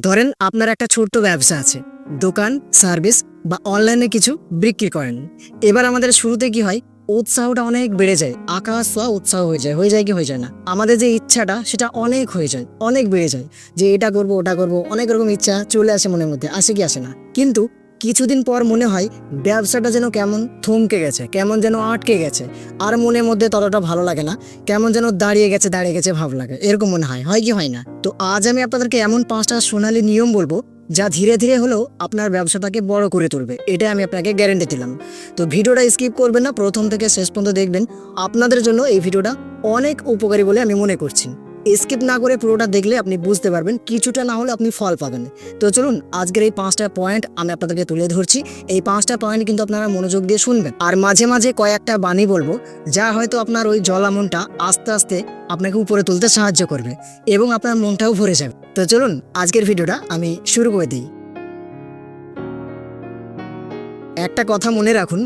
ধরেন আপনার একটা ছোট্ট ব্যবসা আছে। দোকান, সার্ভিস বা অনলাইনে কিছু বিক্রি করেন। এবার আমাদের শুরুতে কি হয়? উৎসাহটা অনেক বেড়ে যায়। আকাশ ছোঁয়া উৎসাহ হয়ে যায় হয়ে যায় কি হয়ে যায় না? আমাদের যে ইচ্ছাটা, সেটা অনেক হয়ে যায়, অনেক বেড়ে যায়। যে এটা করব, ওটা করব, অনেক রকম ইচ্ছা চলে আসে মনের মধ্যে, আসে কি আসে না। কিন্তু কিছুদিন পর মনে হয় ব্যবসাটা যেন কেমন থমকে গেছে, কেমন যেন আটকে গেছে। আর মনের মধ্যে ততটা ভালো লাগে না, কেমন যেন দাঁড়িয়ে গেছে দাঁড়িয়ে গেছে ভাব লাগে, এরকম মনে হয় হয় কি হয় না? তো আজ আমি আপনাদেরকে এমন পাঁচটা সোনালী নিয়ম বলব, যা ধীরে ধীরে হলেও আপনার ব্যবসাটাকে বড় করে তুলবে, এটা আমি আপনাকে গ্যারেন্টি দিলাম। তো ভিডিওটা স্কিপ করবেন না, প্রথম থেকে শেষ পর্যন্ত দেখবেন, আপনাদের জন্য এই ভিডিওটা অনেক উপকারী বলে আমি মনে করছি। স্কিপ না করে পুরোটা দেখলে আপনি বুঝতে পারবেন, কিছুটা না হলে আপনি ফল পাবেন। তো চলুন, আজকের এই পাঁচটা পয়েন্ট আমি আপনাদেরকে তুলে ধরছি। এই পাঁচটা পয়েন্ট কিন্তু আপনারা মনোযোগ দিয়ে শুনবেন। আর মাঝে মাঝে কয়েকটা বাণী বলব, যা হয়তো আপনার ওই জলামনটা আস্তে আস্তে আপনাকে উপরে তুলতে সাহায্য করবে এবং আপনার মনটাও ভরে যাবে। তো চলুন, আজকের ভিডিওটা আমি শুরু করে দিই। একটা কথা মনে রাখুন,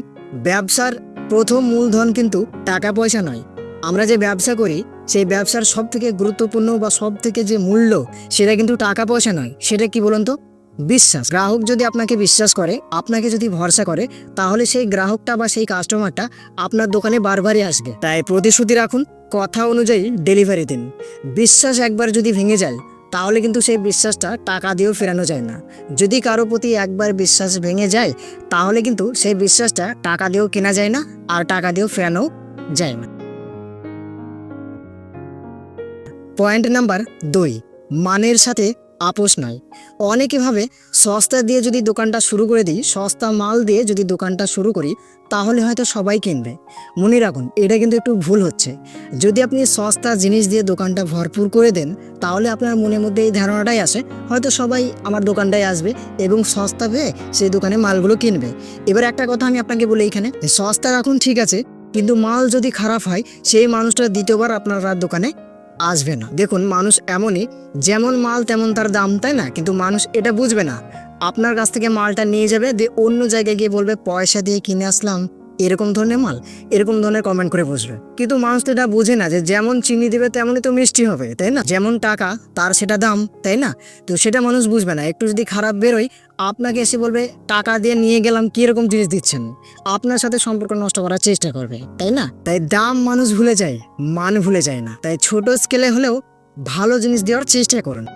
ব্যবসার প্রথম মূলধন কিন্তু টাকা পয়সা নয়। আমরা যে ব্যবসা করি সেই ব্যবসার সব থেকে গুরুত্বপূর্ণ বা সব থেকে যে মূল্য, সেটা কিন্তু টাকা পয়সা নয়। সেটা কি বলুন তো? বিশ্বাস। গ্রাহক যদি আপনাকে বিশ্বাস করে, আপনাকে যদি ভরসা করে, তাহলে সেই গ্রাহকটা বা সেই কাস্টমারটা আপনার দোকানে বারবারই আসবে। তাই প্রতিশ্রুতি রাখুন, কথা অনুযায়ী ডেলিভারি দিন। বিশ্বাস একবার যদি ভেঙে যায়, তাহলে কিন্তু সেই বিশ্বাসটা টাকা দিয়েও ফেরানো যায় না। যদি কারও প্রতি একবার বিশ্বাস ভেঙে যায়, তাহলে কিন্তু সেই বিশ্বাসটা টাকা দিয়েও কেনা যায় না, আর টাকা দিয়েও ফেরানো যায় না। পয়েন্ট নাম্বার দুই, মানের সাথে আপোষ নয়। অনেকে ভাবে, সস্তা দিয়ে যদি দোকানটা শুরু করে দিই, সস্তা মাল দিয়ে যদি দোকানটা শুরু করি, তাহলে হয়তো সবাই কিনবে। মনে রাখুন, এটা কিন্তু একটু ভুল হচ্ছে। যদি আপনি সস্তা জিনিস দিয়ে দোকানটা ভরপুর করে দেন, তাহলে আপনার মনের মধ্যে এই ধারণাটাই আসে, হয়তো সবাই আমার দোকানটায় আসবে এবং সস্তা পেয়ে সেই দোকানে মালগুলো কিনবে। এবার একটা কথা আমি আপনাকে বলি এখানে, সস্তা রাখুন ঠিক আছে, কিন্তু মাল যদি খারাপ হয়, সেই মানুষটা দ্বিতীয়বার আপনার দোকানে আসবে না। দেখুন, মানুষ এমনই, যেমন মাল তেমন তার দাম, তাই না? কিন্তু মানুষ এটা বুঝবে না। আপনার কাছ থেকে মালটা নিয়ে যাবে, দিয়ে অন্য জায়গায় গিয়ে বলবে, পয়সা দিয়ে কিনে আসলাম। এরকম ধরনের মাল, এরকম ধরনের কমেন্ট করে বসবে। কিন্তু মানুষ তো এটা বোঝে না যে যেমন চিনি দেবে তেমনই তো মিষ্টি হবে, তাই না? যেমন টাকা, তার সেটা দাম, তাই না? তো সেটা মানুষ বুঝবে না। একটু যদি খারাপ বেরোয়, আপনাকে এসে বলবে, টাকা দিয়ে নিয়ে গেলাম কীরকম জিনিস দিচ্ছেন? আপনার সাথে সম্পর্ক নষ্ট করার চেষ্টা করবে, তাই না? তাই দাম মানুষ ভুলে যায়, মান ভুলে যায় না। তাই ছোট স্কেলে হলেও ভালো জিনিস দেওয়ার চেষ্টা করুন।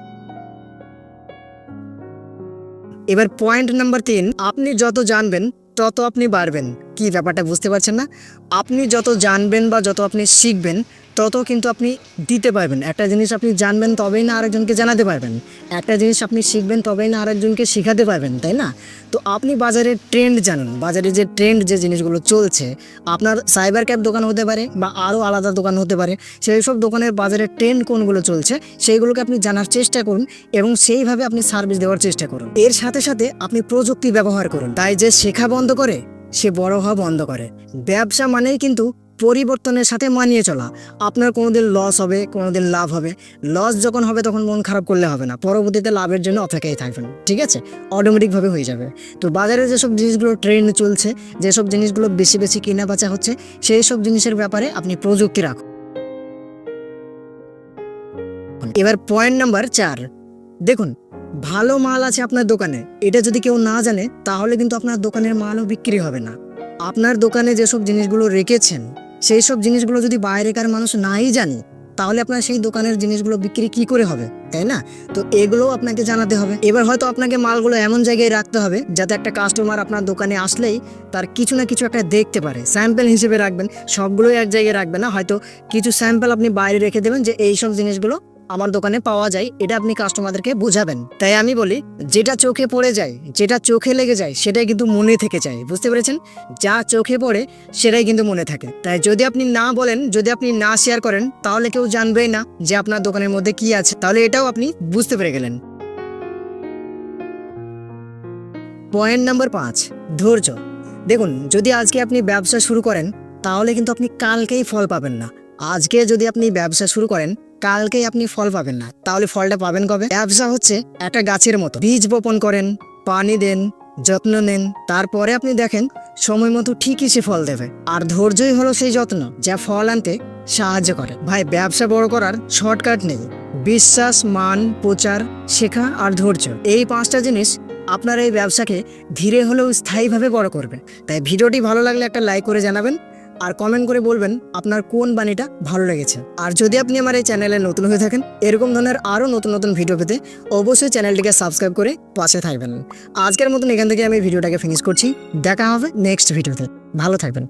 এবার পয়েন্ট নাম্বার তিন, আপনি যত জানবেন, তত আপনি বাড়বেন। কি ব্যাপারটা বুঝতে পারছেন না? আপনি যত জানবেন বা যত আপনি শিখবেন, তত কিন্তু আপনি দিতে পারবেন। একটা জিনিস আপনি জানবেন তবেই না আরেকজনকে জানাতে পারবেন। একটা জিনিস আপনি শিখবেন তবেই না আরেকজনকে শেখাতে পারবেন, তাই না? তো আপনি বাজারের ট্রেন্ড জানুন। বাজারে যে ট্রেন্ড যে জিনিসগুলো চলছে, আপনার সাইবার ক্যাব দোকান হতে পারে বা আরও আলাদা দোকান হতে পারে, সেই সব দোকানের বাজারের ট্রেন্ড কোনগুলো চলছে, সেইগুলোকে আপনি জানার চেষ্টা করুন এবং সেইভাবে আপনি সার্ভিস দেওয়ার চেষ্টা করুন। এর সাথে সাথে আপনি প্রযুক্তি ব্যবহার করুন। তাই যে শেখা বন্ধ করে সে বড় হওয়া বন্ধ করে। ব্যবসা মানেই কিন্তু পরিবর্তনের সাথে মানিয়ে চলা। আপনার কোনোদিন লস হবে, কোনোদিন লাভ হবে। লস যখন হবে তখন মন খারাপ করলে হবে না। পরবর্তীতে লাভের জন্য অপেক্ষায় থাকবেন, ঠিক আছে? অটোমেটিকভাবে হয়ে যাবে। তো বাজারে যেসব জিনিসগুলো ট্রেন্ড চলছে, যেসব জিনিসগুলো বেশি বেশি কেনা বেচা হচ্ছে, সেই সব জিনিসের ব্যাপারে আপনি প্রযুক্তি রাখুন। এবার পয়েন্ট নাম্বার চার। দেখুন ভালো মাল আছে আপনার দোকানে। এটা যদি কেউ না জানে, তাহলে কিন্তু আপনার দোকানের মালও বিক্রি হবে না। আপনার দোকানে যেসব জিনিসগুলো রেখেছেন সেই সব জিনিসগুলো যদি বাইরেকার মানুষ নাই জানে, তাহলে আপনার সেই দোকানের জিনিসগুলো বিক্রি কি করে হবে, তাই না? তো এগুলোও আপনাকে জানাতে হবে। এবার হয়তো আপনাকে মালগুলো এমন জায়গায় রাখতে হবে, যাতে একটা কাস্টমার আপনার দোকানে আসলেই তার কিছু না কিছু একটা দেখতে পারে। স্যাম্পেল হিসেবে রাখবেন, সবগুলোই এক জায়গায় রাখবেন না। হয়তো কিছু স্যাম্পেল আপনি বাইরে রেখে দেবেন যে এই সব জিনিসগুলো আমার দোকানে পাওয়া যায়, এটা আপনি কাস্টমারদেরকে বোঝাবেন। তাই আমি বলি, যেটা চোখে পড়ে যায়, যেটা চোখে লেগে যায়, সেটাই কিন্তু মনে থেকে যায়, বুঝতে পেরেছেন? যা চোখে পড়ে, সেটাই কিন্তু মনে থাকে। তাই যদি আপনি না বলেন, যদি আপনি না শেয়ার করেন, তাহলে কেউ জানবেই না যে আপনার দোকানের মধ্যে কি আছে। তাহলে এটাও আপনি বুঝতে পেরে গেলেন। পয়েন্ট নাম্বার পাঁচ, ধৈর্য। দেখুন, যদি আজকে আপনি ব্যবসা শুরু করেন, তাহলে কিন্তু আপনি কালকেই ফল পাবেন না। আজকে যদি আপনি ব্যবসা শুরু করেন কালকেই আপনি ফল পাবেন না। তাহলে ফলটা পাবেন কবে? ব্যবসা হচ্ছে একটা গাছের মতো। বীজ বপন করেন, পানি দেন, যত্ন নেন। তারপরে আপনি দেখেন সময় মতো ঠিকই সে ফল দেবে। আর ধৈর্যই হলো সেই যত্ন যা ফল আনতে সাহায্য করে। ভাই, ব্যবসা বড় করার শর্টকাট নেই। বিশ্বাস, মান, প্রচার, শেখা আর ধৈর্য এই পাঁচটা জিনিস আপনার এই ব্যবসাকে ধীরে হলেও স্থায়ীভাবে বড় করবে। তাই ভিডিওটি ভালো লাগলে একটা লাইক করে জানাবেন। আর কমেন্ট করে বলবেন আপনার কোন বাণীটা ভালো লেগেছে। আর যদি আপনি আমার এই চ্যানেলে নতুন হয়ে থাকেন, এরকম ধরনের আরও নতুন নতুন ভিডিও পেতে অবশ্যই চ্যানেলটিকে সাবস্ক্রাইব করে পাশে থাকবেন। আজকের মতন এখান থেকে আমি ভিডিওটাকে ফিনিশ করছি। দেখা হবে নেক্সট ভিডিওতে ভালো থাকবেন।